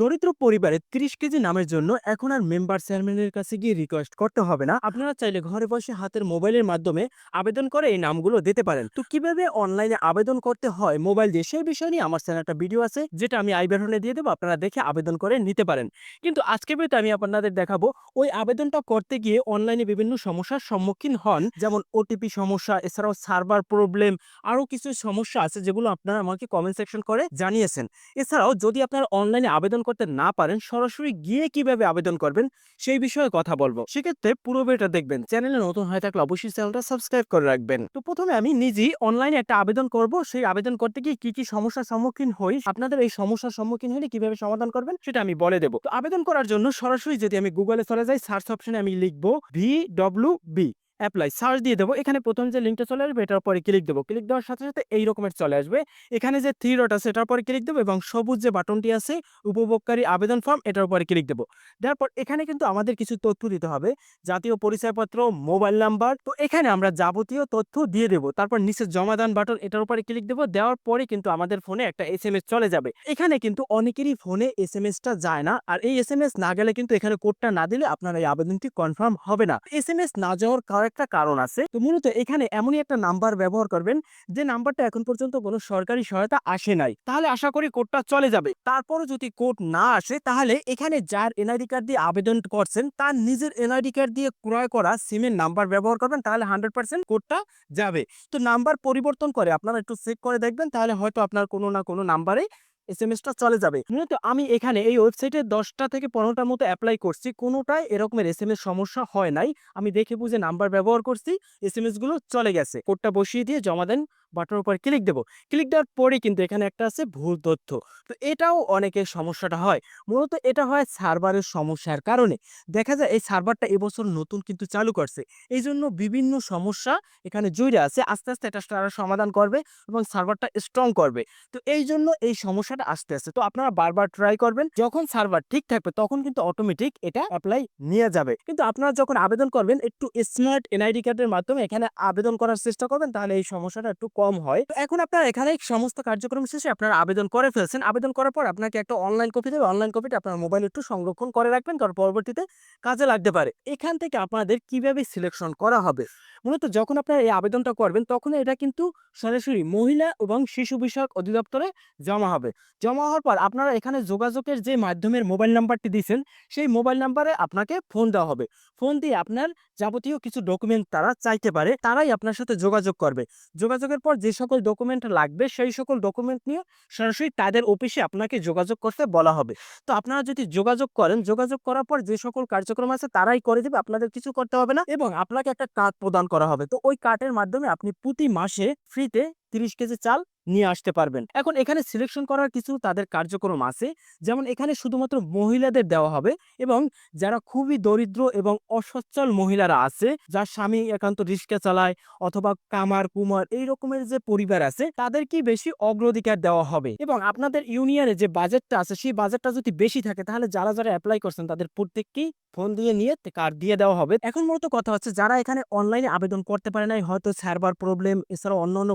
দরিদ্র পরিবারে ৩০ কেজি নামের জন্য এখন আর মেম্বার চেয়ারম্যানের কাছে গিয়ে রিকোয়েস্ট করতে হবে না। আপনারা চাইলে ঘরে বসে হাতের মোবাইলের মাধ্যমে আবেদন করে এই নামগুলো দিতে পারেন। তো কীভাবে অনলাইনে আবেদন করতে হয় মোবাইল দিয়ে সেই বিষয় নিয়ে আমার চ্যানেল একটা ভিডিও আছে, যেটা আমি আই বাটনে দিয়ে দেবো, আপনারা দেখে আবেদন করে নিতে পারেন। কিন্তু আজকে ভিডিওতে আমি আপনাদের দেখাবো, ওই আবেদনটা করতে গিয়ে অনলাইনে বিভিন্ন সমস্যার সম্মুখীন হন, যেমন ওটিপি সমস্যা, এছাড়াও সার্ভার প্রবলেম, আরও কিছু সমস্যা আছে যেগুলো আপনারা আমাকে কমেন্ট সেকশন করে জানিয়েছেন। এছাড়াও যদি আপনারা অনলাইনে আবেদন করতে না পারেন, সরাসরি গিয়ে কীভাবে আবেদন করবেন সেই বিষয়ে কথা বলব। সেক্ষেত্রে পুরো ভিডিওটা দেখবেন। চ্যানেলে নতুন হয়ে থাকলে অবশ্যই চ্যানেলটা সাবস্ক্রাইব করে রাখবেন। তো প্রথমে আমি নিজেই অনলাইনে একটা আবেদন করব। সেই আবেদন করতে গিয়ে কি কি সমস্যার সম্মুখীন হই, আপনাদের এই সমস্যার সম্মুখীন হলে কীভাবে সমাধান করবেন সেটা আমি বলে দেবো। তো আবেদন করার জন্য সরাসরি যদি আমি গুগলে চলে যাই সার্চ অপশনে আমি লিখব V W B apply search দিয়ে দেবো। এখানে প্রথম যে লিঙ্কটা চলে আসবে, এটার পরে ক্লিক দেবো। ক্লিক দেওয়ার সাথে সাথে এই রকমের চলে আসবে। এখানে যে থ্রি ডট আছে, এটার পরে ক্লিক দেবো এবং সবুজ যে বাটনটি আছে, উপভোগকারী আবেদন ফর্ম এটার উপরে ক্লিক দেবো। দেওয়ার পর এখানে কিন্তু আমাদের কিছু তথ্য দিতে হবে। জাতীয় পরিচয়পত্র মোবাইল নাম্বার তো এখানে আমরা যাবতীয় তথ্য দিয়ে দেবো। তারপর নিচে জমাদান বাটন, এটার উপরে ক্লিক দেবো। দেওয়ার পরে কিন্তু আমাদের ফোনে একটা এস এম এস চলে যাবে। এখানে কিন্তু অনেকেরই ফোনে এস এম এসটা যায় না। আর এই এস এম এস না গেলে কিন্তু এখানে কোডটা না দিলে আপনার এই আবেদনটি কনফার্ম হবে না। এস এম এস না যাওয়ার কয়েকটা কারণ আছে। তো মূলত এখানে এমনই একটা নাম্বার ব্যবহার করবেন, যে নাম্বারটা এখন পর্যন্ত কোনো সরকারি সহায়তা আসে নাই। তাহলে আশা করি কোডটা চলে যাবে। তারপরও যদি কোড না আসে, তাহলে এখানে যার এনআইডি কার্ড দিয়ে আবেদন করছেন, তার নিজের এনআইডি কার্ড দিয়ে ক্রয় করা সিমের নাম্বার ব্যবহার করবেন, তাহলে হান্ড্রেড পার্সেন্ট কোডটা যাবে। তো নাম্বার পরিবর্তন করে আপনারা একটু চেক করে দেখবেন, তাহলে হয়তো আপনার কোনো না কোনো নাম্বারে এস এম এসটা চলে যাবে। মূলত আমি এখানে এই ওয়েবসাইটে দশটা থেকে পনেরোটার মতো অ্যাপ্লাই করছি। কোনোটাই এরকমের এস সমস্যা হয় নাই। আমি দেখে বুঝে নাম্বার ব্যবহার করছি। এসগুলো চলে গেছে। কোডটা বসিয়ে দিয়ে জমা দেন বাটনের উপর ক্লিক দেবো। ক্লিক দেওয়ার পরে কিন্তু এখানে একটা আছে ভুল তথ্য। তো এটাও অনেকের সমস্যাটা হয়। মূলত এটা হয় সার্ভারের সমস্যার কারণে। দেখা যায় এই সার্ভারটা এবছর নতুন কিন্তু চালু করছে। এই জন্য বিভিন্ন সমস্যা এখানে জুড়ে আছে। আস্তে আস্তে এটা তারা সমাধান করবে এবং সার্ভারটা স্ট্রং করবে। তো এই জন্য এই সমস্যাটা আসতে আসতে তো আপনারা বারবার ট্রাই করবেন। যখন সার্ভার ঠিক থাকবে তখন কিন্তু অটোমেটিক এটা অ্যাপ্লাই নিয়ে যাবে। কিন্তু আপনারা যখন আবেদন করবেন, একটু স্মার্ট এনআইডি কার্ডের মাধ্যমে এখানে আবেদন করার চেষ্টা করবেন, তাহলে এই সমস্যাটা একটু কম হয়। এখন আপনার এখানে সমস্ত কার্যক্রম শেষে আপনারা আবেদন করে ফেলছেন। আবেদন করার পর আপনাকে একটা অনলাইন কপি দেবে। অনলাইন কপিটা আপনার মোবাইল একটু সংরক্ষণ করে রাখবেন। কারণ পরবর্তীতে কাজে লাগতে পারে। এখান থেকে আপনাদের কীভাবে সিলেকশন করা হবে? মূলত যখন আপনারা এই আবেদনটা করবেন, তখন এটা কিন্তু সরাসরি মহিলা এবং শিশু বিষয়ক অধিদপ্তরে জমা হবে। জমা হওয়ার পর আপনারা এখানে যোগাযোগের যে মাধ্যমের মোবাইল নাম্বারটি দিয়েছেন, সেই মোবাইল নাম্বারে আপনাকে ফোন দেওয়া হবে। ফোন দিয়ে আপনার যাবতীয় কিছু ডকুমেন্ট তারা চাইতে পারে, তারাই আপনার সাথে যোগাযোগ করবে। যোগাযোগের পর যে সকল ডকুমেন্ট লাগবে, সেই সকল ডকুমেন্ট নিয়ে সরাসরি তাদের অফিসে আপনাকে যোগাযোগ করতে বলা হবে। তো আপনারা যদি যোগাযোগ করেন, যোগাযোগ করার পর যে সকল কার্যক্রম আছে তারাই করে দেবে, আপনাদের কিছু করতে হবে না এবং আপনাকে একটা কার্ড প্রদান করা হবে। তো ওই কার্ডের মাধ্যমে আপনি প্রতি মাসে ফ্রিতে তিরিশ কেজি চাল নিয়ে আসতে পারবেন। এখন এখানে সিলেকশন করার কিছু তাদের কার্যক্রম আছে। যেমন এখানে শুধুমাত্র মহিলাদের দেওয়া হবে এবং যারা খুবই দরিদ্র এবং অসচ্ছল মহিলারা আছে, যার স্বামী একান্ত রিক্সা চালায় অথবা কামার, কুমার এই রকমের যে পরিবার আছে, তাদেরকেই বেশি অগ্রাধিকার দেওয়া হবে। এবং আপনাদের ইউনিয়নে যে বাজেটটা আছে, সেই বাজেটটা যদি বেশি থাকে, তাহলে যারা যারা অ্যাপ্লাই করছেন, তাদের প্রত্যেককেই ফোন দিয়ে নিয়ে কার্ড দিয়ে দেওয়া হবে। এখন মূলত কথা হচ্ছে, যারা এখানে অনলাইনে আবেদন করতে পারে নাই, হয়তো সার্ভার প্রবলেম এছাড়াও অন্যান্য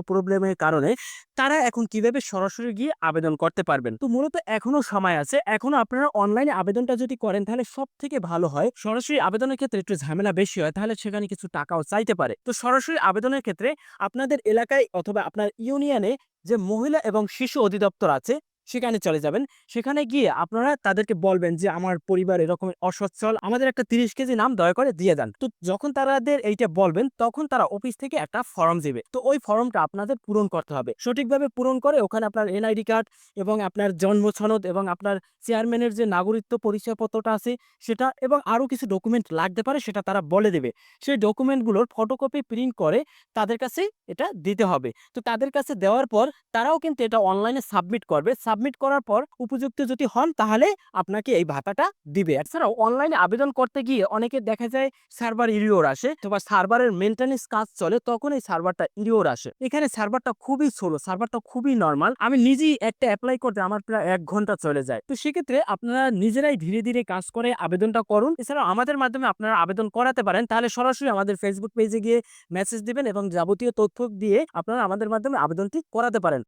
প্রবলেমের কারণে তারা এখন কীভাবে সরাসরি গিয়ে আবেদন করতে পারবেন? তো মূলত এখনও সময় আছে। এখনও আপনারা অনলাইনে আবেদনটা যদি করেন, তাহলে সব থেকে ভালো হয় সরাসরি আবেদনের ক্ষেত্রে একটু ঝামেলা বেশি হয়, তাহলে সেখানে কিছু টাকাও চাইতে পারে। তো সরাসরি আবেদনের ক্ষেত্রে আপনাদের এলাকায় অথবা আপনার ইউনিয়নে যে মহিলা এবং শিশু অধিদপ্তর আছে সেখানে চলে যাবেন। সেখানে গিয়ে আপনারা তাদেরকে বলবেন যে, আমার পরিবার এরকম অসচ্ছল, আমাদের একটা তিরিশ কেজি নাম দয়া করে দিয়ে দেন। তো যখন তাদের এইটা বলবেন, তখন তারা অফিস থেকে একটা ফর্ম দেবে। তো ওই ফর্মটা আপনাদের পূরণ করতে হবে। সঠিকভাবে পূরণ করে ওখানে আপনার এনআইডি কার্ড এবং আপনার জন্ম সনদ এবং আপনার চেয়ারম্যানের যে নাগরিকত্ব পরিচয়পত্রটা আছে সেটা এবং আরও কিছু ডকুমেন্ট লাগতে পারে সেটা তারা বলে দেবে। সেই ডকুমেন্টগুলোর ফটোকপি প্রিন্ট করে তাদের কাছে এটা দিতে হবে। তো তাদের কাছে দেওয়ার পর তারাও কিন্তু এটা অনলাইনে সাবমিট করবে। সাবমিট করার পর উপযুক্ত যদি হন, তাহলে আপনাকে এই ভাতাটা দিবে। এছাড়াও অনলাইনে আবেদন করতে গিয়ে অনেকে দেখা যায় সার্ভার ইরিওর আসে অথবা সার্ভারের মেনটেন্যান্স কাজ চলে, তখন এই সার্ভারটা ইরিওর আসে। এখানে সার্ভারটা খুবই ছোট সার্ভারটা খুবই নর্মাল আমি নিজেই একটা অ্যাপ্লাই করতে আমার প্রায় এক ঘণ্টা চলে যায়। তো সেক্ষেত্রে আপনারা নিজেরাই ধীরে ধীরে কাজ করে আবেদনটা করুন। এছাড়াও আমাদের মাধ্যমে আপনারা আবেদন করাতে পারেন। তাহলে সরাসরি আমাদের ফেসবুক পেজে গিয়ে মেসেজ দিবেন এবং যাবতীয় তথ্য দিয়ে আপনারা আমাদের মাধ্যমে আবেদনটি করাতে পারেন।